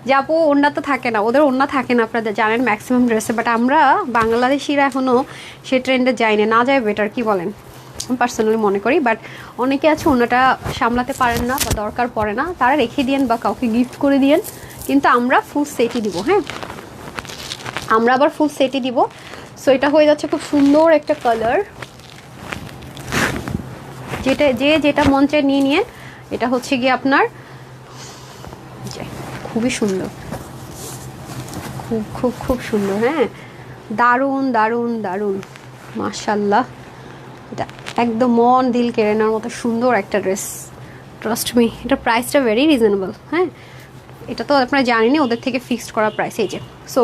যে আপু ওন্না তো থাকে না, ওদের ওন্না থাকে না, আপনারা জানেন ম্যাক্সিমাম ড্রেসে বাট আমরা বাংলাদেশিরা এখনও সে ট্রেন্ডে যাইনি না যায় বেটার কি বলেন? পার্সোনালি মনে করি বাট অনেকে আছে অন্যটা সামলাতে পারেন না বা দরকার পড়ে না, তারা রেখে দিয়েন বা কাউকে গিফট করে দিয়েন। কিন্তু আমরা ফুল সেটই দিব হ্যাঁ। আমরা আবার ফুল সেটই দিব। সো এটা হয়ে যাচ্ছে খুব সুন্দর একটা কালার যেটা যে যেটা মঞ্চে নিয়ে নিয়ে এটা হচ্ছে গিয়ে আপনার খুবই সুন্দর। খুব খুব খুব সুন্দর হ্যাঁ? দারুণ দারুণ দারুণ। মাশাল্লাহ এটা একদম মন, দিল কেড়ে নেওয়ার মতো সুন্দর একটা ড্রেস ট্রাস্ট মি এটা প্রাইসটা ভেরি রিজনেবল হ্যাঁ? এটা তো আপনারা জানেনই, ওদের থেকে ফিক্সড করা প্রাইস এই যে। সো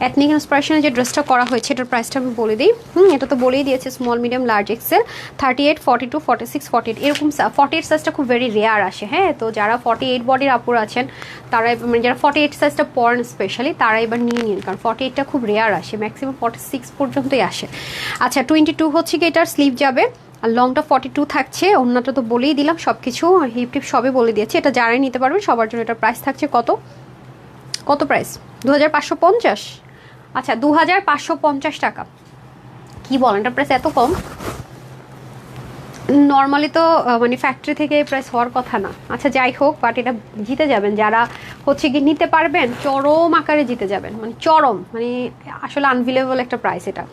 অ্যাথনিক ইন্সপিরেশনে যে ড্রেসটা করা হয়েছে, এটার প্রাইসটা আমি বলে দিই। হুম, এটা তো বলেই দিয়েছে small medium large XL thirty eight forty two forty six forty eight এরকম ফর্টি এইট সাইজটা খুব ভেরি রেয়ার আসে হ্যাঁ? তো যারা ফর্টি এইট বডির আপুর আছেন, তারা মানে যারা ফর্টি এইট সাইজটা পড়েন স্পেশালি তারা এবার নিয়ে নিন, কারণ ফর্টি এইটটা খুব রেয়ার আসে ম্যাক্সিমাম ফর্টি সিক্স পর্যন্তই আসে। আচ্ছা টোয়েন্টি টু হচ্ছে কি এটার স্লিভ যাবে? আর লংটা ফর্টি টু থাকছে, অন্যটা তো বলেই দিলাম সব কিছু হিপ টিপ সবই বলে দিয়েছি। এটা যারাই নিতে পারবেন, সবার জন্য এটার প্রাইস থাকছে কত? কত প্রাইস দু হাজার পাঁচশো পঞ্চাশ। আচ্ছা দু হাজার পাঁচশো পঞ্চাশ টাকা। কি বলেন, এটা প্রাইস এত কম? নর্মালি তো মানে ফ্যাক্টরি থেকে প্রাইস হওয়ার কথা না। আচ্ছা যাই হোক বাট এটা জিতে যাবেন। যারা হচ্ছে কি নিতে পারবেন, চরম আকারে জিতে যাবেন। মানে চরম মানে আসলে আনভিলেবল একটা প্রাইস এটা।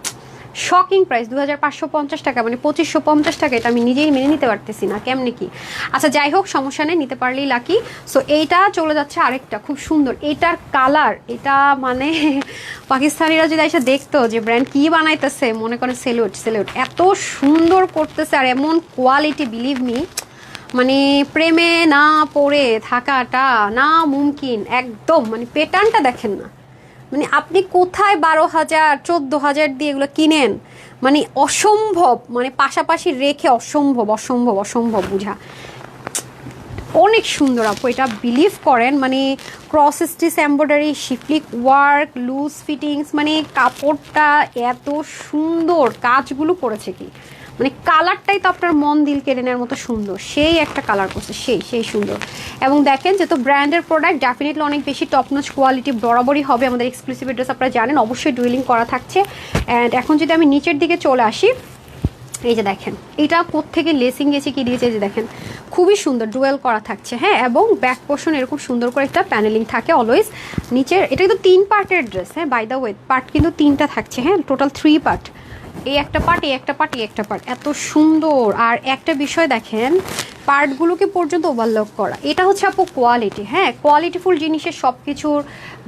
শকিং প্রাইস দু হাজার পাঁচশো পঞ্চাশ টাকা মানে পঁচিশশো পঞ্চাশ টাকা, এটা আমি নিজেই মেনে নিতে পারতেছি না, কেমনে কি? আচ্ছা যাই হোক, সমস্যা নেই, নিতে পারলেই লাকি সো এইটা চলে যাচ্ছে আরেকটা, খুব সুন্দর, এটার কালার এটা মানে পাকিস্তানিরা যদি এসে দেখতো যে ব্র্যান্ড কি বানাইতেছে, মনে করেন সেলুট সেলুট এত সুন্দর করতেছে আর এমন কোয়ালিটি বিলিভ মি মানে প্রেমে না পড়ে থাকাটা না মুমকিন, একদম মানে প্যাটার্নটা দেখেন না। মানে আপনি কোথায় বারো হাজার, চোদ্দ হাজার দিয়ে এগুলো কিনেন? মানে অসম্ভব মানে পাশাপাশি রেখে অসম্ভব অসম্ভব অসম্ভব বুঝা। অনেক সুন্দর আপু, এটা বিলিভ করেন মানে cross stitch embroidery schiffli work loose fittings মানে কাপড়টা এত সুন্দর, কাজগুলো করেছে কি? মানে কালারটাই তো আপনার মন দিল কেড়ে নেওয়ার মতো সুন্দর। সেই একটা কালার করছে, সেই সেই সুন্দর। এবং দেখেন যেহেতু ব্র্যান্ডের প্রোডাক্ট ডেফিনেটলি অনেক বেশি টপ নচ কোয়ালিটি বরাবরই হবে আমাদের এক্সক্লুসিভ ড্রেস আপনারা জানেন, অবশ্যই ডুয়েলিং করা থাকছে। অ্যান্ড এখন যদি আমি নিচের দিকে চলে আসি, এই যে দেখেন, এটা কোত্থেকে লেসিং গেছে কি দিয়েছে যে দেখেন, খুবই সুন্দর ডুয়েল করা থাকছে হ্যাঁ? এবং ব্যাক পোর্শন এরকম সুন্দর করে একটা প্যানেলিং থাকে অলওয়েজ নিচের, এটা কিন্তু তিন পার্টের ড্রেস হ্যাঁ? বাই দ্য ওয়ে পার্ট কিন্তু তিনটা থাকছে হ্যাঁ? টোটাল থ্রি পার্ট এই একটা পার্ট এই একটা পার্ট এই একটা পার্ট এত সুন্দর। আর একটা বিষয় দেখেন পার্টগুলোকে পর্যন্ত ওভারলক করা। এটা হচ্ছে আপু কোয়ালিটি হ্যাঁ? কোয়ালিটিফুল জিনিসের সব কিছুর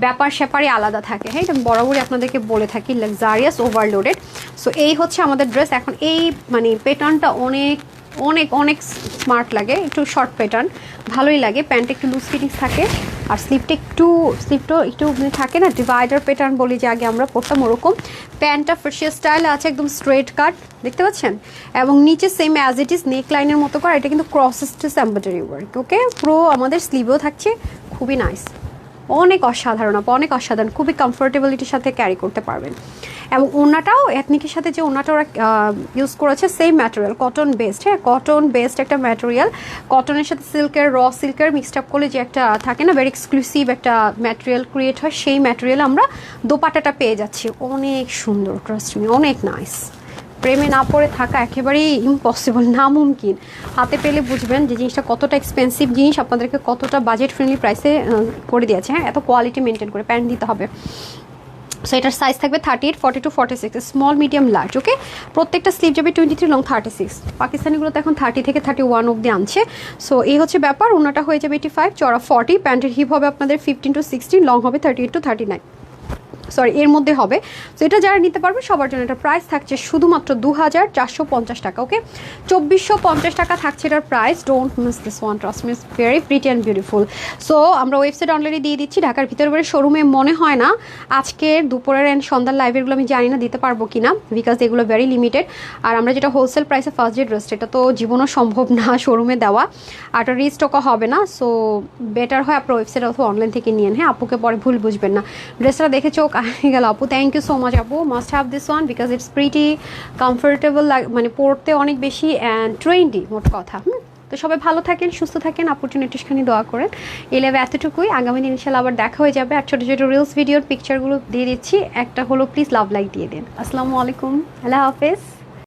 ব্যাপার স্যাপারই আলাদা থাকে হ্যাঁ? এটা বরাবরই আপনাদেরকে বলে থাকি লাক্সারিয়াস ওভারলোডেড সো এই হচ্ছে আমাদের ড্রেস এখন এই মানে প্যাটার্নটা অনেক অনেক অনেক স্মার্ট লাগে, একটু শর্ট প্যাটার্ন ভালোই লাগে। প্যান্ট একটু লুজ ফিটিংস থাকে, আর স্লিপটা একটু স্লিপটা একটু মানে থাকে না ডিভাইডার প্যাটার্ন বলি যে আগে আমরা পড়তাম ওরকম। প্যান্টটা ফ্রেশিয়ার স্টাইল আছে, একদম স্ট্রেট কাট দেখতে পাচ্ছেন? এবং নিচে same as it is neck লাইনের মতো করা, এটা কিন্তু cross stitch embroidery work okay পুরো আমাদের স্লিভেও থাকছে, খুবই নাইস অনেক অসাধারণ, আপু, অনেক অসাধারণ, খুবই কমফোর্টেবিলিটির সাথে ক্যারি করতে পারবেন। এবং ওনাটাও এথনিকের সাথে যে ওনাটা ওরা ইউজ করেছে সেম ম্যাটেরিয়াল কটন বেসড হ্যাঁ কটন বেসড একটা ম্যাটেরিয়াল কটনের সাথে সিল্কের র সিল্কের মিক্সড আপ করলে যে একটা থাকে না ভেরি এক্সক্লুসিভ একটা ম্যাটেরিয়াল ক্রিয়েট হয়, সেই ম্যাটেরিয়াল আমরা দোপাটাটা পেয়ে যাচ্ছি। অনেক সুন্দর ট্রাস্ট মি অনেক নাইস প্রেমে না পড়ে থাকা একেবারেই ইম্পসিবল নামুমকিন। হাতে পেলে বুঝবেন যে জিনিসটা কতটা এক্সপেন্সিভ জিনিস, আপনাদেরকে কতটা বাজেট ফ্রেন্ডলি প্রাইসে করে দিয়েছে। হ্যাঁ এত কোয়ালিটি মেনটেন করে প্যান্ট দিতে হবে। সো এটার সাইজ থাকবে thirty eight forty two forty six small medium large okay প্রত্যেকটা স্লিভ যাবে twenty three long thirty six পাকিস্তানিগুলো তো এখন থার্টি থেকে থার্টি ওয়ান অব্দি আনছে। সো এই হচ্ছে ব্যাপার, ওনাটা হয়ে যাবে এইটি ফাইভ চড়া ফর্টি প্যান্টের হিপ হবে আপনাদের ফিফটিন টু সিক্সটিন লং হবে thirty eight to thirty nine sorry, এর মধ্যে হবে। তো এটা যারা নিতে পারবে, সবার জন্য এটা প্রাইস থাকছে শুধুমাত্র দু হাজার চারশো পঞ্চাশ টাকা ওকে চব্বিশশো পঞ্চাশ টাকা থাকছে এটার price don't miss this one trust miss very pretty and beautiful so আমরা ওয়েবসাইট অলরেডি দিয়ে দিচ্ছি, ঢাকার ভিতরে বারে শোরুমে মনে হয় না আজকে দুপুরের অ্যান্ড সন্ধ্যার লাইভেরগুলো আমি জানি না দিতে পারব কি না বিকজ এগুলো ভেরি লিমিটেড আর আমরা যেটা হোলসেল প্রাইসে ফার্স্ট ডে ড্রেস এটা তো জীবনও সম্ভব না শোরুমে দেওয়া। আর এটা রিস্টকও হবে না সো বেটার হয় আপনার ওয়েবসাইট অথবা অনলাইন থেকে নিয়েন হ্যাঁ আপুকে পরে ভুল বুঝবেন না। ড্রেসটা দেখে চোখ গেল আপু থ্যাংক ইউ সো মাচ আপু। Must have this one because it's pretty comfortable মানে পড়তে অনেক বেশি অ্যান্ড ট্রেন্ডি মোট কথা, হুম? তো সবাই ভালো থাকেন, সুস্থ থাকেন অপরচুনিটিসখানি দোয়া করেন। এলেভে লেভে এতটুকুই। আগামী দিন ইনশাল্লাহ আবার দেখা হয়ে যাবে। আর ছোটো ছোটো রিলস ভিডিওর পিকচারগুলো দিয়ে দিচ্ছি। একটা হলো প্লিজ লাভ লাইক দিয়ে দিন। আসসালামু আলাইকুম। আল্লাহ হাফেজ।